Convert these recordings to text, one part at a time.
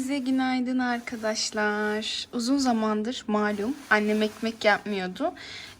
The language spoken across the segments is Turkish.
Hepinize günaydın arkadaşlar. Uzun zamandır malum annem ekmek yapmıyordu.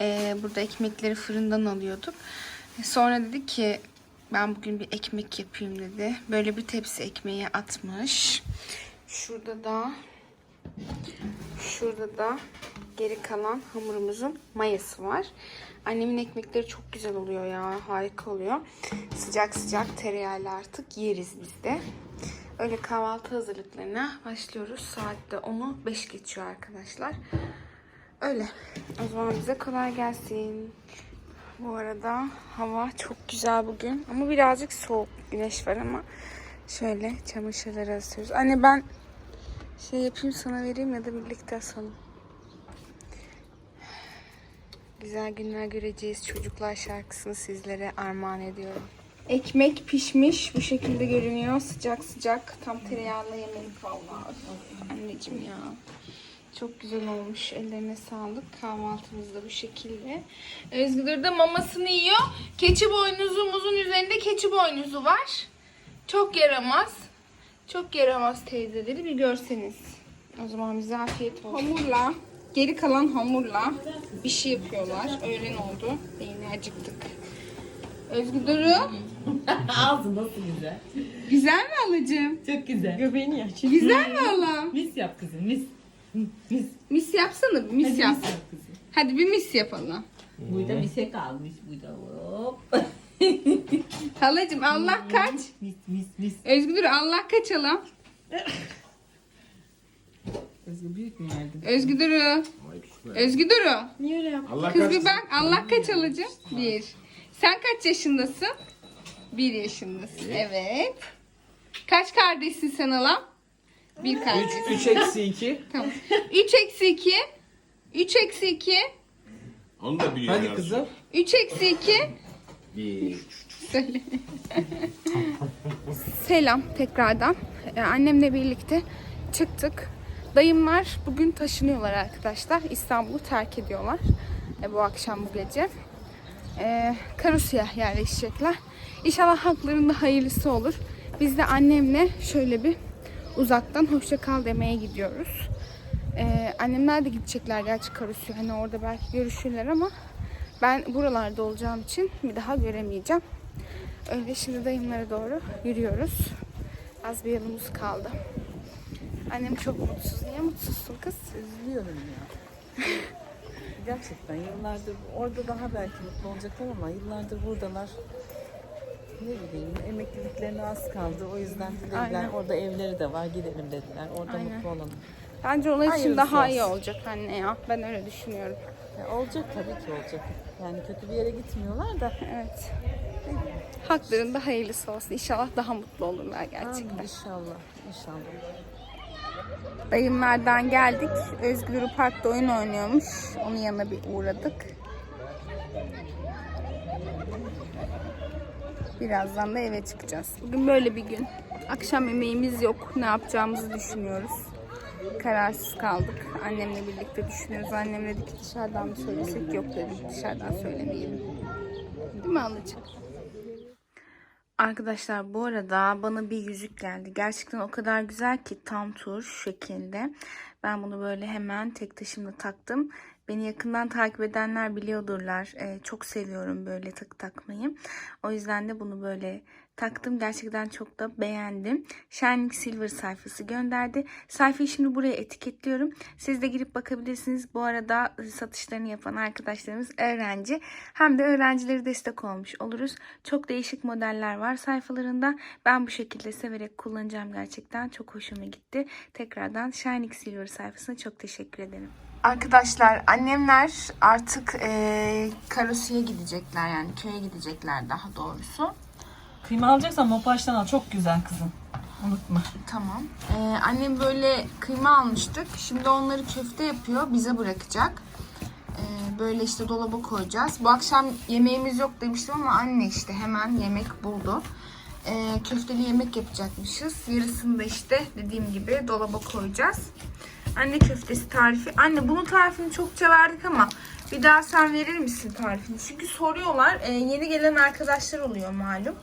Ee, burada ekmekleri fırından alıyorduk. Sonra dedi ki ben bugün bir ekmek yapayım dedi. Böyle bir tepsi ekmeği atmış. Şurada da şurada da geri kalan hamurumuzun mayası var. Annemin ekmekleri çok güzel oluyor ya. Harika oluyor. Sıcak sıcak tereyağıyla artık yeriz biz de. Öyle kahvaltı hazırlıklarına başlıyoruz. Saatte 10'u 5 geçiyor arkadaşlar. Öyle. O zaman bize kolay gelsin. Bu arada hava çok güzel bugün. Ama birazcık soğuk. Güneş var ama şöyle çamaşırları asıyoruz. Anne ben şey yapayım sana vereyim ya da birlikte asalım. Güzel günler göreceğiz. Çocuklar şarkısını sizlere armağan ediyorum. Ekmek pişmiş. Bu şekilde görünüyor. Sıcak sıcak. Tam tereyağlı yemelik vallahi. Anneciğim ya. Çok güzel olmuş. Ellerine sağlık. Kahvaltımız da bu şekilde. Özgür de mamasını yiyor. Keçi boynuzumuzun üzerinde keçi boynuzu var. Çok yaramaz. Çok yaramaz teyzeleri bir görseniz. O zaman bize afiyet olsun. Hamurla, geri kalan hamurla bir şey yapıyorlar. Öğlen oldu. Yine acıktık. Özgür Duru. Ağzı nasıl güzel. Güzel mi alacığım? Çok güzel. Göbeğini aç. Güzel mi Allah'ım? Mis yap kızım mis. Mis. Mis yapsana bir mis Hadi yap. mis yap kızım. Hadi bir mis yapalım. Burada mise kalmış. Burada hop. Halacığım Allah kaç. Mis mis mis. Özgür Duru Allah kaçalım. Özgür büyük mü verdin? Özgür Duru. Özgür Duru. Niye öyle yaptın? Allah Kız kaç bir bak Allah kaç alacağım? Bir. Sen kaç yaşındasın? Bir yaşındasın. Evet. Kaç kardeşsin sen alam? Bir kardeş. 3 eksi 2. Tamam. 3 eksi 2. 3 eksi 2. Onu da biliyorum. Hadi kızım. 3 eksi 2. 1. Söyle. Selam tekrardan. Ee, annemle birlikte çıktık. Dayımlar bugün taşınıyorlar arkadaşlar. İstanbul'u terk ediyorlar. e, bu akşam bu gece. Ee, Karusya'ya yerleşecekler. İnşallah haklarında hayırlısı olur. Biz de annemle şöyle bir uzaktan hoşça kal demeye gidiyoruz. Ee, annemler de gidecekler gerçi Karusya. Hani orada belki görüşürler ama ben buralarda olacağım için bir daha göremeyeceğim. Öyle şimdi dayımlara doğru yürüyoruz. Az bir yolumuz kaldı. Annem çok mutsuz. Niye mutsuzsun kız? Üzülüyorum ya. Gerçekten yıllardır orada daha belki mutlu olacaklar ama yıllardır buradalar. Ne bileyim emekliliklerine az kaldı. O yüzden dediler Aynen. orada evleri de var gidelim dediler. Orada Aynen. mutlu olalım. Bence onlar için Hayırlısı daha iyi olsun. olacak anne ya. Ben öyle düşünüyorum. Ya olacak tabii ki olacak. Yani kötü bir yere gitmiyorlar da. Evet. Haklarında hayırlısı olsun. İnşallah daha mutlu olurlar gerçekten. Amin, inşallah. İnşallah. Dayımlardan geldik. Özgür Park'ta oyun oynuyormuş. Onun yanına bir uğradık. Birazdan da eve çıkacağız. Bugün böyle bir gün. Akşam yemeğimiz yok. Ne yapacağımızı düşünüyoruz. Kararsız kaldık. Annemle birlikte düşünüyoruz. Annem dedi ki dışarıdan mı söylesek? Yok dedik dışarıdan söylemeyelim. Değil mi ablacığım? Arkadaşlar bu arada bana bir yüzük geldi. Gerçekten o kadar güzel ki tam tur şu şekilde. Ben bunu böyle hemen tek taşımda taktım. Beni yakından takip edenler biliyordurlar. Ee, çok seviyorum böyle takı takmayı. O yüzden de bunu böyle taktım. Gerçekten çok da beğendim. Shining Silver sayfası gönderdi. Sayfayı şimdi buraya etiketliyorum. Siz de girip bakabilirsiniz. Bu arada satışlarını yapan arkadaşlarımız öğrenci. Hem de öğrencileri destek olmuş oluruz. Çok değişik modeller var sayfalarında. Ben bu şekilde severek kullanacağım gerçekten. Çok hoşuma gitti. Tekrardan Shining Silver sayfasına çok teşekkür ederim. Arkadaşlar annemler artık e, Karosya'ya gidecekler yani köye gidecekler daha doğrusu. Kıyma alacaksan Mopaş'tan al. Çok güzel kızım. Unutma. Tamam. Ee, annem böyle kıyma almıştık. Şimdi onları köfte yapıyor. Bize bırakacak. Ee, böyle işte dolaba koyacağız. Bu akşam yemeğimiz yok demiştim ama anne işte hemen yemek buldu. Ee, köfteli yemek yapacakmışız. Yarısını da işte dediğim gibi dolaba koyacağız. Anne köftesi tarifi. Anne bunun tarifini çokça verdik ama bir daha sen verir misin tarifini? Çünkü soruyorlar. Ee, yeni gelen arkadaşlar oluyor malum.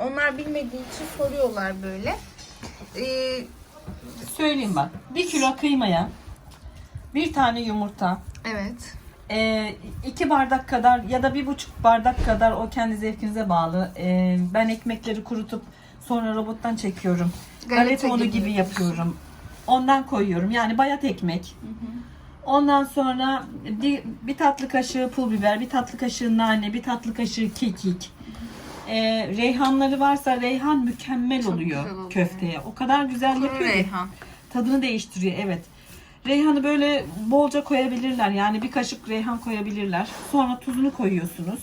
Onlar bilmediği için soruyorlar böyle. Ee, Söyleyeyim bak. Bir kilo kıymaya bir tane yumurta, Evet. e, iki bardak kadar ya da bir buçuk bardak kadar o kendi zevkinize bağlı. E, ben ekmekleri kurutup sonra robottan çekiyorum. Galeta Galeta unu gibi gibi yapıyorum. Ondan koyuyorum. Yani bayat ekmek. Ondan sonra bir, bir tatlı kaşığı pul biber, bir tatlı kaşığı nane, bir tatlı kaşığı kekik. Ee, reyhanları varsa reyhan mükemmel oluyor, güzel oluyor. köfteye. O kadar güzel Kuru yapıyor ki. reyhan. Tadını değiştiriyor evet. Reyhanı böyle bolca koyabilirler. Yani bir kaşık reyhan koyabilirler. Sonra tuzunu koyuyorsunuz.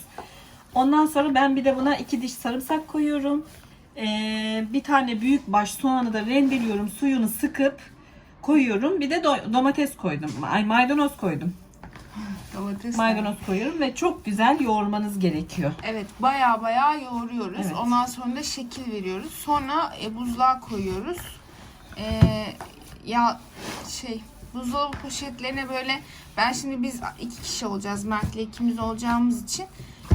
Ondan sonra ben bir de buna iki diş sarımsak koyuyorum. Ee, bir tane büyük baş soğanı da rendeliyorum. Suyunu sıkıp koyuyorum. Bir de do- domates koydum. Ay maydanoz koydum. Domates. Maydanoz koyuyorum ve çok güzel yoğurmanız gerekiyor. Evet baya baya yoğuruyoruz. Evet. Ondan sonra da şekil veriyoruz. Sonra e, buzluğa koyuyoruz. E, ya şey buzdolabı poşetlerine böyle ben şimdi biz iki kişi olacağız Mert'le ikimiz olacağımız için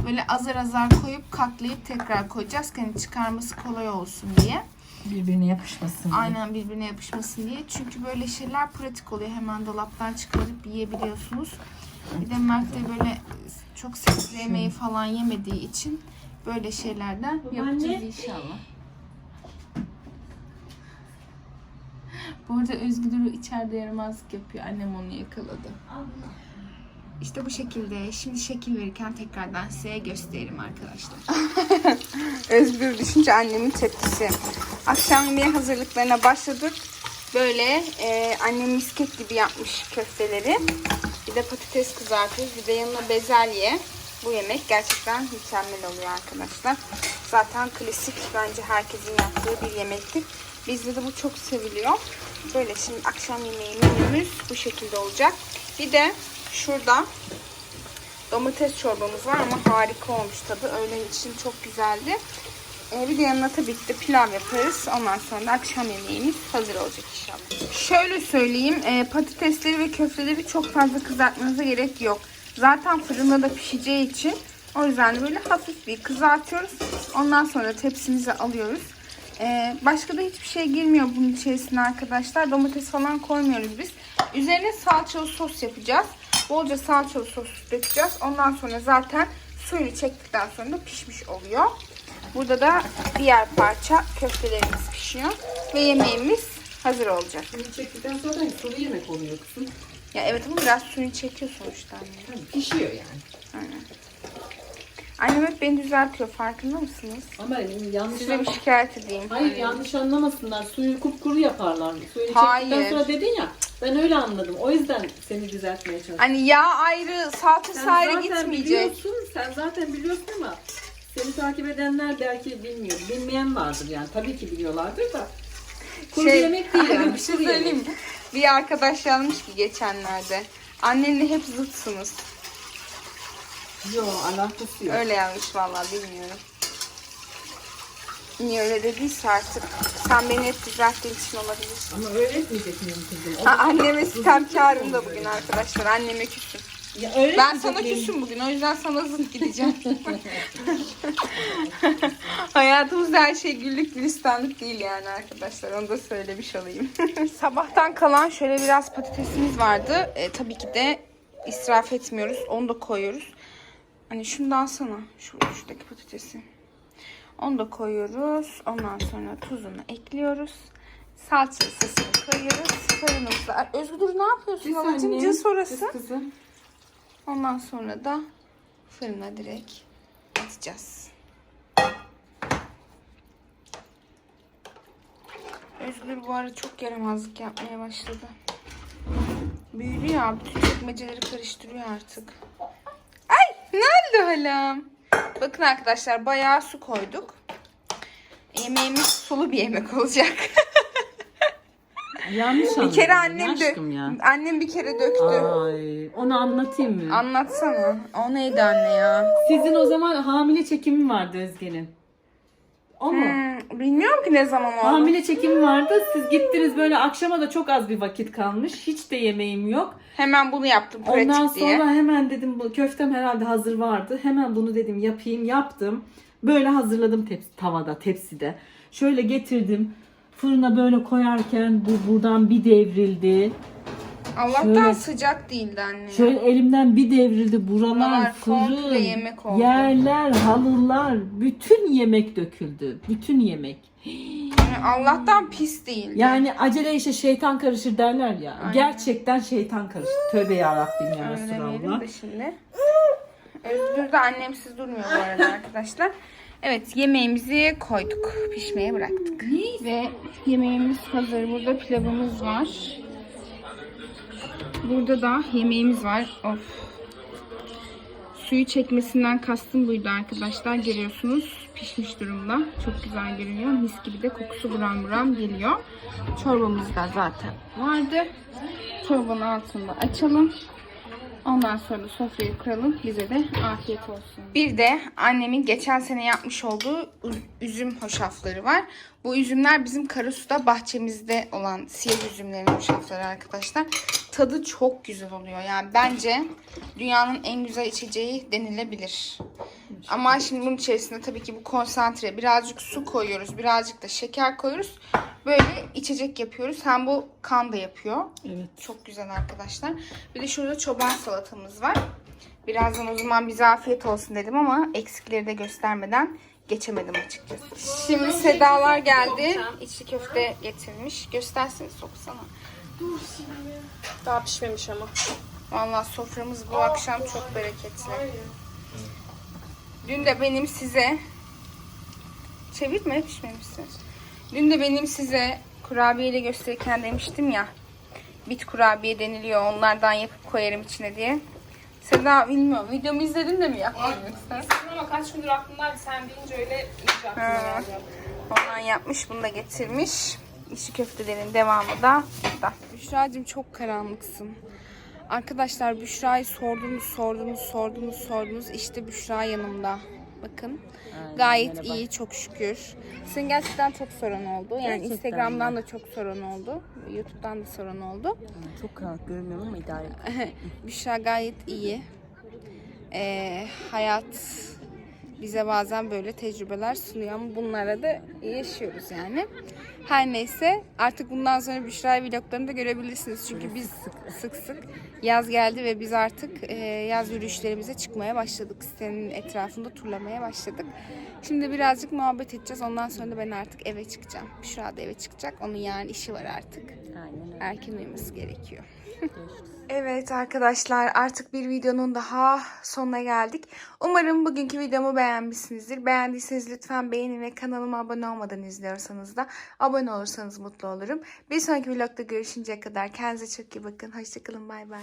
böyle azar azar koyup katlayıp tekrar koyacağız ki hani çıkarması kolay olsun diye. Birbirine yapışmasın diye. Aynen birbirine yapışmasın diye. Çünkü böyle şeyler pratik oluyor. Hemen dolaptan çıkarıp yiyebiliyorsunuz. Bir de Mert de böyle çok sebze yemeği falan yemediği için böyle şeylerden yapacağız inşallah. Bu arada Özgür Duru içeride yaramazlık yapıyor. Annem onu yakaladı. İşte bu şekilde. Şimdi şekil verirken tekrardan size gösteririm arkadaşlar. Özgür düşünce annemin tepkisi. Akşam yemeği hazırlıklarına başladık. Böyle e, annem misket gibi yapmış köfteleri. Bir de patates kızartıyoruz. Bir de yanına bezelye. Bu yemek gerçekten mükemmel oluyor arkadaşlar. Zaten klasik bence herkesin yaptığı bir yemektir. Bizde de bu çok seviliyor. Böyle şimdi akşam yemeği menümüz bu şekilde olacak. Bir de şurada domates çorbamız var ama harika olmuş tadı. Öğlen için çok güzeldi. Ee, bir de yanına tabii ki de pilav yaparız. Ondan sonra da akşam yemeğimiz hazır olacak inşallah. Şöyle söyleyeyim. e, patatesleri ve köfteleri çok fazla kızartmanıza gerek yok. Zaten fırında da pişeceği için o yüzden de böyle hafif bir kızartıyoruz. Ondan sonra tepsimize alıyoruz. Ee, başka da hiçbir şey girmiyor bunun içerisine arkadaşlar. Domates falan koymuyoruz biz. Üzerine salçalı sos yapacağız. Bolca salçalı sos dökeceğiz. Ondan sonra zaten suyunu çektikten sonra da pişmiş oluyor. Burada da diğer parça köftelerimiz pişiyor. Ve yemeğimiz hazır olacak. Bunu çektikten sonra da sulu yemek oluyor kızım. Ya evet ama biraz suyunu çekiyor sonuçta anne. Pişiyor yani. Annem hep beni düzeltiyor farkında mısınız? Ama yanlış Size bir şikayet edeyim. Hayır yanlış anlamasınlar. Suyu kupkuru yaparlar. Suyunu Hayır. çektikten sonra dedin ya. Ben öyle anladım. O yüzden seni düzeltmeye çalıştım. Hani yağ ayrı, salçası ayrı zaten gitmeyecek. biliyorsun. Sen zaten biliyorsun ama seni takip edenler belki bilmiyor. Bilmeyen vardır yani. Tabii ki biliyorlardır da. Kuru Şey, yemek değil yani. bir şey kuru söyleyeyim mi? Bir arkadaş yazmış ki geçenlerde. Annenle hep zıtsınız. Yok alakası yok. Öyle yazmış vallahi bilmiyorum. Niye öyle dediyse artık. Sen beni hep düzelttiğin için olabilir. Ama öğretmeyecek miyim kızım? Anneme sitemkarım da bugün arkadaşlar. Anneme küsüm. Ya öğretmeyecek Ben sana küsüm bugün. O yüzden sana zıt gideceğim. Hayatımızda her şey güllük gülistanlık değil yani arkadaşlar. Onu da söylemiş olayım. Sabahtan kalan şöyle biraz patatesimiz vardı. E, tabii ki de israf etmiyoruz. Onu da koyuyoruz. Hani şundan sana. Şu, şuradaki patatesi. Onu da koyuyoruz. Ondan sonra tuzunu ekliyoruz. Salça koyuyoruz. Fırınımızda. Özgür dur ne yapıyorsun? Bir cins orası. Kız kızım. Ondan sonra da fırına direkt atacağız. Özgür bu ara çok yaramazlık yapmaya başladı. Büyüdü ya. Bütün çekmeceleri karıştırıyor artık. Ay ne oldu halam? Bakın arkadaşlar bayağı su koyduk. Yemeğimiz sulu bir yemek olacak. Yanlış bir kere annem aşkım ya. annem bir kere döktü. Ay, onu anlatayım mı? Anlatsana. O neydi anne ya? Sizin o zaman hamile çekimi vardı Özge'nin. O mu? Hmm, bilmiyorum ki ne zaman oldu. Hamile çekimi vardı. Siz gittiniz böyle akşama da çok az bir vakit kalmış. Hiç de yemeğim yok. Hemen bunu yaptım pratik Ondan sonra diye. hemen dedim bu köftem herhalde hazır vardı. Hemen bunu dedim yapayım. Yaptım. Böyle hazırladım tepsi, tavada, tepside. Şöyle getirdim. Fırına böyle koyarken bu buradan bir devrildi. Allah'tan Şöyle- sıcak değildi anne. Şöyle elimden bir devrildi. Buralar Buralar komple fırın, yemek oldu. yerler, halılar, bütün yemek döküldü. Bütün yemek. Yani Allah'tan pis değildi. Yani acele işe şeytan karışır derler ya. Gerçekten şeytan karışır. Tövbe yarabbim ya Öyle Resulallah. de şimdi. Özgür de annemsiz durmuyor bu arada arkadaşlar. Evet yemeğimizi koyduk. Pişmeye bıraktık. Ve yemeğimiz hazır. Burada pilavımız var. Burada da yemeğimiz var. Of. Suyu çekmesinden kastım buydu arkadaşlar. Görüyorsunuz pişmiş durumda. Çok güzel görünüyor. Mis gibi de kokusu buram buram geliyor. Çorbamız da zaten vardı. Çorbanın altını da açalım. Ondan sonra sofrayı kuralım. Bize de afiyet olsun. Bir de annemin geçen sene yapmış olduğu üzüm hoşafları var. Bu üzümler bizim Karasu'da bahçemizde olan siyah üzümlerin hoşafları arkadaşlar. Tadı çok güzel oluyor. Yani bence dünyanın en güzel içeceği denilebilir. Ama şimdi bunun içerisinde tabii ki bu konsantre birazcık su koyuyoruz. Birazcık da şeker koyuyoruz. Böyle içecek yapıyoruz. Hem bu kan da yapıyor. Evet. Çok güzel arkadaşlar. Bir de şurada çoban salatamız var. Birazdan o zaman bize afiyet olsun dedim ama eksikleri de göstermeden geçemedim açıkçası. Şimdi Sedalar geldi. İçli köfte getirmiş. Göstersene soksana. Daha pişmemiş ama. Vallahi soframız bu akşam çok bereketli. Dün de benim size çevirme pişmemişsin. Dün de benim size kurabiyeyle gösterirken demiştim ya. Bit kurabiye deniliyor. Onlardan yapıp koyarım içine diye. Seda bilmiyorum. Videomu izledin de mi yaptın yoksa? Ama kaç gündür aklımdaydı. Sen deyince öyle iyice Ha. Ondan yapmış. Bunu da getirmiş. İşi köftelerin devamı da burada. Büşra'cığım çok karanlıksın. Arkadaşlar Büşra'yı sordunuz, sordunuz, sordunuz, sordunuz. İşte Büşra yanımda. Bakın. Gayet iyi çok şükür. Senin gerçekten çok sorun oldu. Yani Gerçekten Instagram'dan da çok sorun oldu. YouTube'dan da sorun oldu. Çok karanlık görünmüyorum ama idare. Büşra gayet iyi. Ee, hayat bize bazen böyle tecrübeler sunuyor ama bunlara da yaşıyoruz yani. Her neyse artık bundan sonra Büşra vloglarını da görebilirsiniz. Çünkü biz sık sık yaz geldi ve biz artık e, yaz yürüyüşlerimize çıkmaya başladık. Sitenin etrafında turlamaya başladık. Şimdi birazcık muhabbet edeceğiz. Ondan sonra da ben artık eve çıkacağım. Büşra da eve çıkacak. Onun yarın işi var artık. Aynen öyle. Erken uyuması gerekiyor. Evet arkadaşlar artık bir videonun daha sonuna geldik. Umarım bugünkü videomu beğenmişsinizdir. Beğendiyseniz lütfen beğenin ve kanalıma abone olmadan izliyorsanız da abone olursanız mutlu olurum. Bir sonraki vlogda görüşünceye kadar kendinize çok iyi bakın. Hoşçakalın bay bay.